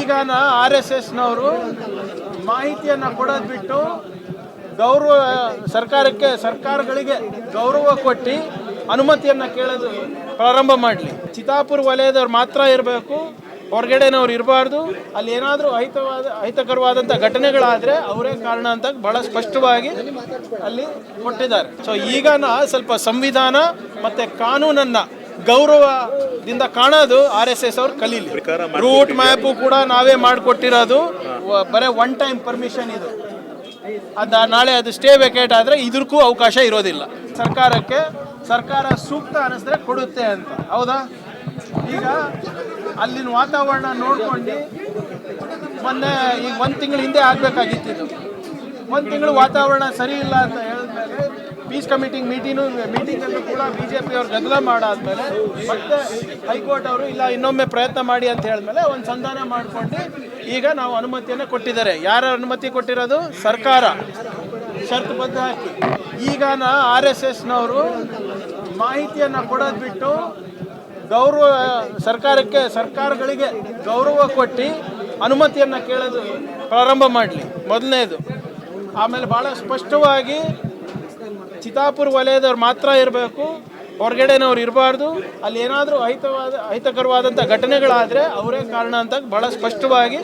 ಈಗ R S ಎಸ್ನವರು ಮಾಹಿತಿಯನ್ನು ಕೊಡೋದು ಬಿಟ್ಟು ಗೌರವ, ಸರ್ಕಾರಕ್ಕೆ, ಸರ್ಕಾರಗಳಿಗೆ ಗೌರವ ಕೊಟ್ಟು ಅನುಮತಿಯನ್ನು ಕೇಳೋದು ಪ್ರಾರಂಭ ಮಾಡಲಿ. ಚಿತಾಪುರ ವಲಯದವ್ರು ಮಾತ್ರ ಇರಬೇಕು, ಹೊರಗಡೆನವ್ರು ಇರಬಾರ್ದು, ಅಲ್ಲಿ ಏನಾದರೂ ಅಹಿತವಾದ ಅಹಿತಕರವಾದಂಥ ಘಟನೆಗಳಾದರೆ ಅವರೇ ಕಾರಣ ಅಂತ ಭಾಳ ಸ್ಪಷ್ಟವಾಗಿ ಅಲ್ಲಿ ಕೊಟ್ಟಿದ್ದಾರೆ. ಸೊ ಈಗ ಸ್ವಲ್ಪ ಸಂವಿಧಾನ ಮತ್ತು ಕಾನೂನನ್ನು ಗೌರವದಿಂದ ಕಾಣೋದು ಆರ್ ಎಸ್ ಎಸ್ ಅವ್ರು ಕಲೀಲಿ. ರೂಟ್ ಮ್ಯಾಪು ಕೂಡ ನಾವೇ ಮಾಡಿಕೊಟ್ಟಿರೋದು. ಬರೀ ಒನ್ ಟೈಮ್ ಪರ್ಮಿಷನ್ ಇದು. ಅದ ನಾಳೆ ಅದು ಸ್ಟೇ ವೆಕೇಟ್ ಆದರೆ ಇದಕ್ಕೂ ಅವಕಾಶ ಇರೋದಿಲ್ಲ. ಸರ್ಕಾರಕ್ಕೆ ಸರ್ಕಾರ ಸೂಕ್ತ ಅನಿಸಿದ್ರೆ ಕೊಡುತ್ತೆ ಅಂತ. ಹೌದಾ? ಈಗ ಅಲ್ಲಿನ ವಾತಾವರಣ ನೋಡ್ಕೊಂಡು ಮೊನ್ನೆ ಈಗ ಒಂದು ತಿಂಗಳ ಹಿಂದೆ ಆಗಬೇಕಾಗಿತ್ತು ಇದು. ಒಂದು ತಿಂಗಳು ವಾತಾವರಣ ಸರಿ ಇಲ್ಲ ಅಂತ ಪೀಸ್ ಕಮಿಟಿಂಗ್ ಮೀಟಿಂಗು ಮೀಟಿಂಗಲ್ಲೂ ಕೂಡ ಬಿ ಜೆ ಪಿ ಅವ್ರು ಗದ್ದಲ ಮಾಡಾದ್ಮೇಲೆ ಮತ್ತೆ ಹೈಕೋರ್ಟ್ ಅವರು, ಇಲ್ಲ ಇನ್ನೊಮ್ಮೆ ಪ್ರಯತ್ನ ಮಾಡಿ ಅಂತ ಹೇಳಿದ್ಮೇಲೆ ಒಂದು ಸಂಧಾನ ಮಾಡಿಕೊಂಡು ಈಗ ನಾವು ಅನುಮತಿಯನ್ನು ಕೊಟ್ಟಿದ್ದಾರೆ. ಯಾರ ಅನುಮತಿ ಕೊಟ್ಟಿರೋದು? ಸರ್ಕಾರ. ಷರತ್ತುಬದ್ಧ ಹಾಕಿ. ಈಗ ಆರ್ ಎಸ್ ಎಸ್ನವರು ಮಾಹಿತಿಯನ್ನು ಕೊಡೋದು ಬಿಟ್ಟು ಗೌರವ, ಸರ್ಕಾರಕ್ಕೆ, ಸರ್ಕಾರಗಳಿಗೆ ಗೌರವ ಕೊಟ್ಟು ಅನುಮತಿಯನ್ನು ಕೇಳೋದು ಪ್ರಾರಂಭ ಮಾಡಲಿ. ಮೊದಲನೇದು. ಆಮೇಲೆ ಭಾಳ ಸ್ಪಷ್ಟವಾಗಿ ಚಿತಾಪುರ ವಲಯದವ್ರು ಮಾತ್ರ ಇರಬೇಕು ಹೊರಗಡೆನವ್ರು ಇರಬಾರ್ದು ಅಲ್ಲಿ ಏನಾದರೂ ಅಹಿತವಾದ ಅಹಿತಕರವಾದಂಥ ಘಟನೆಗಳಾದರೆ ಅವರೇ ಕಾರಣ ಅಂತ ಭಾಳ ಸ್ಪಷ್ಟವಾಗಿ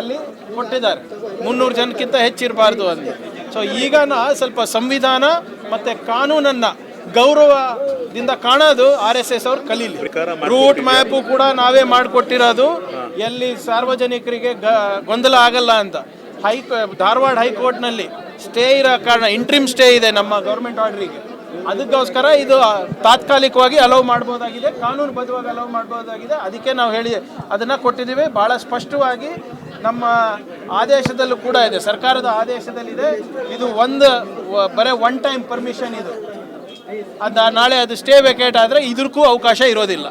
ಅಲ್ಲಿ ಕೊಟ್ಟಿದ್ದಾರೆ. ಮುನ್ನೂರು ಜನಕ್ಕಿಂತ ಹೆಚ್ಚಿರಬಾರ್ದು ಅಂತ ಸೊ ಈಗ ಸ್ವಲ್ಪ ಸಂವಿಧಾನ ಮತ್ತು ಕಾನೂನನ್ನು ಗೌರವದಿಂದ ಕಾಣೋದು ಆರ್ ಎಸ್ ಎಸ್ ಅವ್ರು ಕಲೀಲಿ. ರೂಟ್ ಮ್ಯಾಪು ಕೂಡ ನಾವೇ ಮಾಡಿಕೊಟ್ಟಿರೋದು. ಎಲ್ಲಿ ಸಾರ್ವಜನಿಕರಿಗೆ ಗೊಂದಲ ಆಗಲ್ಲ ಅಂತ. ಹೈ ಧಾರವಾಡ ಹೈಕೋರ್ಟ್ನಲ್ಲಿ ಸ್ಟೇ ಇರೋ ಕಾರಣ ಇಂಟ್ರಿಮ್ ಸ್ಟೇ ಇದೆ ನಮ್ಮ ಗೌರ್ಮೆಂಟ್ ಆರ್ಡ್ರಿಗೆ ಅದಕ್ಕೋಸ್ಕರ ಇದು ತಾತ್ಕಾಲಿಕವಾಗಿ ಅಲೌ ಮಾಡ್ಬೋದಾಗಿದೆ ಕಾನೂನುಬದ್ಧವಾಗಿ ಅಲೌ ಮಾಡ್ಬೋದಾಗಿದೆ. ಅದಕ್ಕೆ ನಾವು ಹೇಳಿ, ಅದನ್ನು ಕೊಟ್ಟಿದ್ದೀವಿ. ಭಾಳ ಸ್ಪಷ್ಟವಾಗಿ ನಮ್ಮ ಆದೇಶದಲ್ಲೂ ಕೂಡ ಇದೆ, ಸರ್ಕಾರದ ಆದೇಶದಲ್ಲಿದೆ. ಇದು ಒಂದು ಬರೀ ಒನ್ ಟೈಮ್ ಪರ್ಮಿಷನ್ ಇದು. ಅದ ನಾಳೆ ಅದು ಸ್ಟೇ ವೆಕೇಟ್ ಆದರೆ ಇದಕ್ಕೂ ಅವಕಾಶ ಇರೋದಿಲ್ಲ.